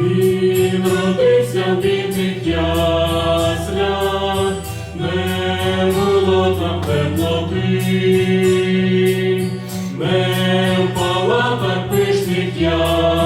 Він родився в бідних не було там теплоти, не в пишних яслях.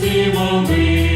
молитві мови.